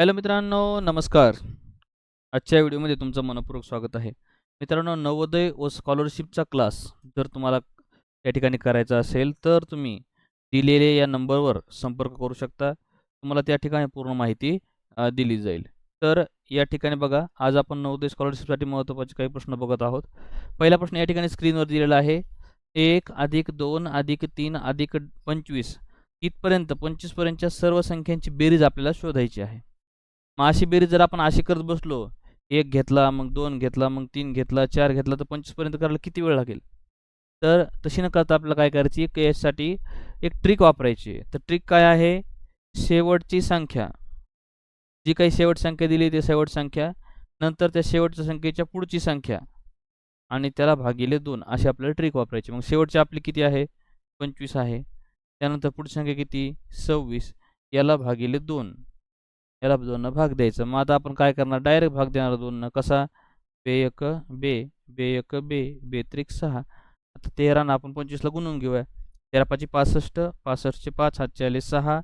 Hello मित्रांनो नमस्कार. आजच्या व्हिडिओमध्ये तुमचं मनपूर्वक स्वागत आहे. मित्रांनो नवोदय व स्कॉलरशिपचा क्लास जर तुम्हाला या ठिकाणी करायचा असेल तर तुम्ही दिलेल्या या नंबरवर संपर्क करू शकता. तुम्हाला त्या ठिकाणी पूर्ण माहिती दिली जाईल. तर या ठिकाणी बघा आज आपण नवोदय स्कॉलरशिपसाठी महत्त्वाचे काही प्रश्न बघत आहोत. पहिला प्रश्न या ठिकाणी स्क्रीनवर दिलेला आहे. एक अधिक दोन अधिक तीन अधिक पंचवीस इथपर्यंत पंचवीसपर्यंतच्या सर्व संख्यांची बेरीज आपल्याला शोधायची आहे. मग अशी बेरीज जर आपण अशी करत बसलो एक घेतला मग दोन घेतला मग तीन घेतला चार घेतला तर पंचवीसपर्यंत करायला किती वेळ लागेल? तर तशी न करता आपल्याला काय करायची एक यासाठी एक ट्रिक वापरायची. तर ट्रिक काय आहे? शेवटची संख्या. जी काही शेवट संख्या दिली ती शेवट संख्या. नंतर त्या शेवटच्या संख्येच्या पुढची संख्या. आणि त्याला भागिले दोन. अशी आपल्याला ट्रिक वापरायची. मग शेवटची आपली किती आहे? पंचवीस आहे. त्यानंतर पुढची संख्या किती? सव्वीस. याला भागिले दोन. याला दोननं भाग द्यायचा. मग आता आपण काय करणार? डायरेक्ट भाग देणार दोननं कसा? बे एक बे बे एक बे बे त्रिक सहा. आता तेरानं आपण पंचवीसला गुणून घेऊया. तेरा पाचशे पासष्ट पासष्टचे पाच हातचे आले सहा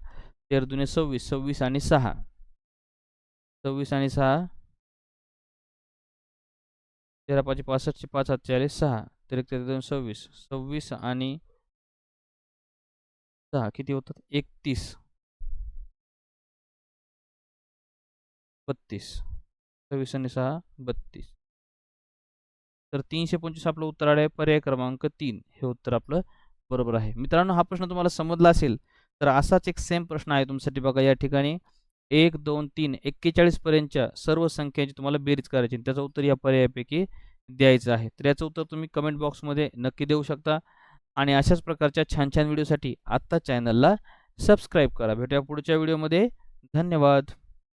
तेरा दुने सव्वीस सव्वीस आणि सहा. सव्वीस आणि सहा. तेरा पाचशे पासष्टचे पाच हातचे आले सहा. तर एक तेरा दोन सव्वीस. सव्वीस आणि सहा किती होतात? एकतीस. बत्तीस. सव्वीस आणि सहा बत्तीस. तर तीनशे पंचवीस आपलं उत्तर आहे पर्याय क्रमांक तीन. हे उत्तर आपलं बरोबर आहे. मित्रांनो हा प्रश्न तुम्हाला समजला असेल तर असाच एक सेम प्रश्न आहे तुमच्यासाठी बघा या ठिकाणी. एक दोन तीन एक्केचाळीस पर्यंतच्या सर्व संख्यांची तुम्हाला बेरीज करायची त्याचं उत्तर या पर्यायापैकी द्यायचं आहे. तर याचं उत्तर तुम्ही कमेंट बॉक्समध्ये नक्की देऊ शकता. आणि अशाच प्रकारच्या छान छान व्हिडिओसाठी आत्ता चॅनलला सबस्क्राईब करा. भेटूया पुढच्या व्हिडिओमध्ये धन्यवाद.